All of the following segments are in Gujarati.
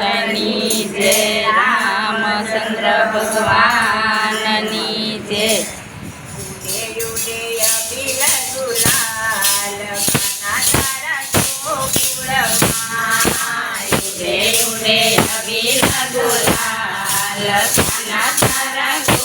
લાલની જય રામચંદ્ર ભગવાનની જય. ગુલાલ ગુલાલ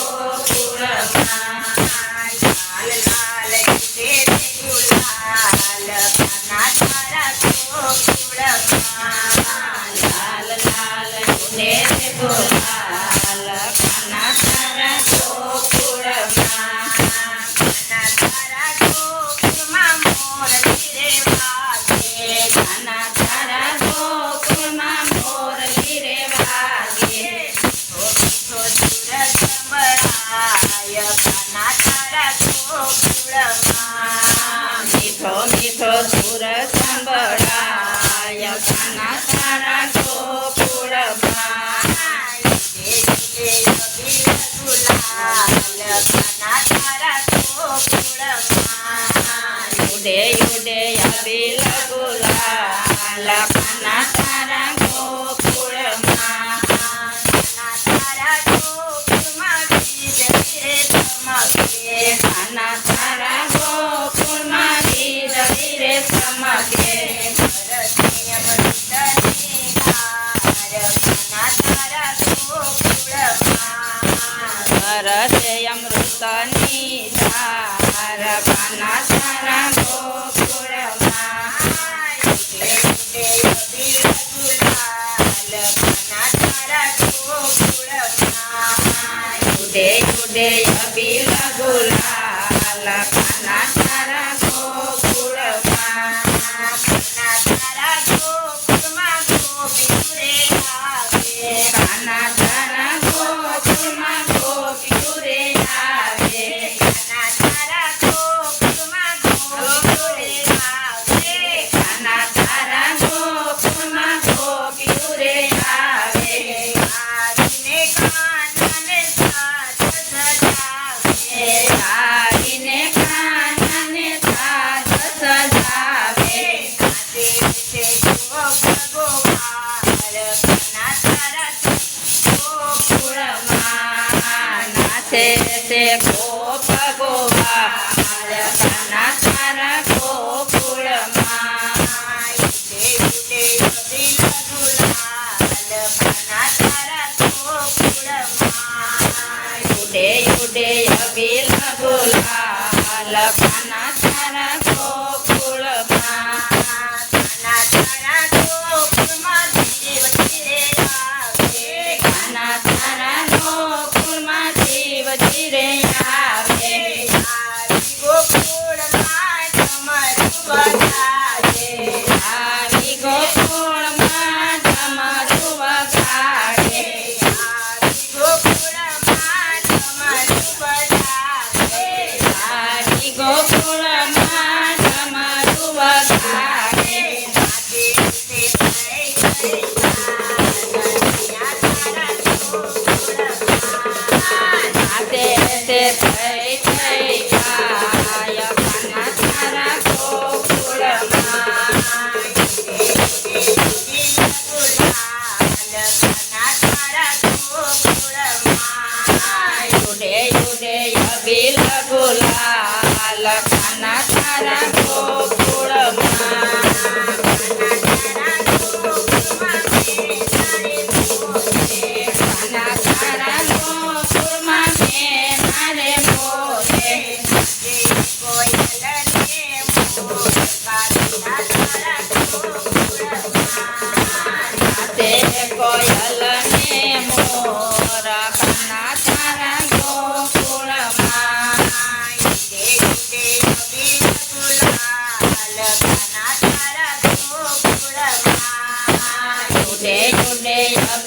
La cara. છે ગોપ ગોવા મારા તારા ગોકુળમાં.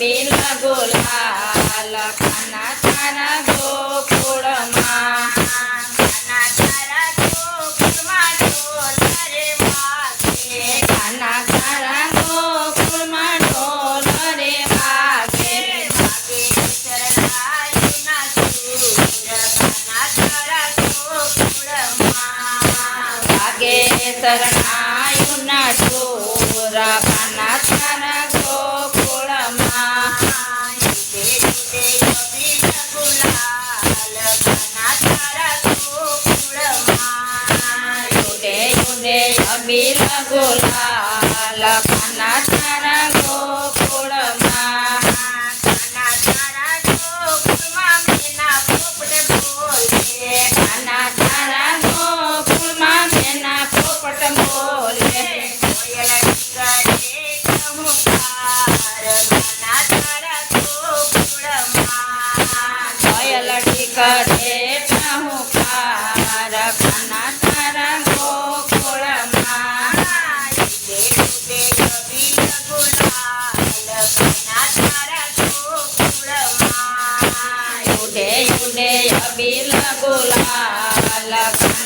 ગોપીન ગોલાલ કાના તારા ગોકુળમાં. કાના તારા ગોકુળમાં ડોલ રે વાગે કાના તારા ગોકુળમાં ડોલ રે વાગે વાગે ચરણાયુના સૂર કાના તારા ગોકુળમાં વાગે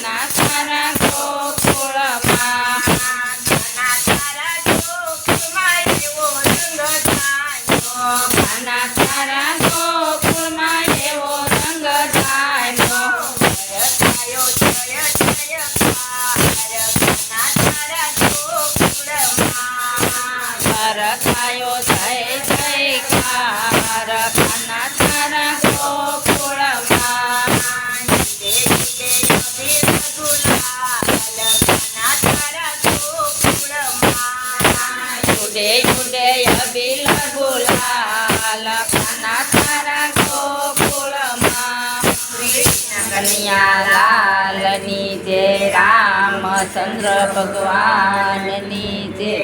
拿出来 લખના તારા ગોકુળમાં કૃષ્ણ કન્યાલાલની જય રામચંદ્ર ભગવાનની જય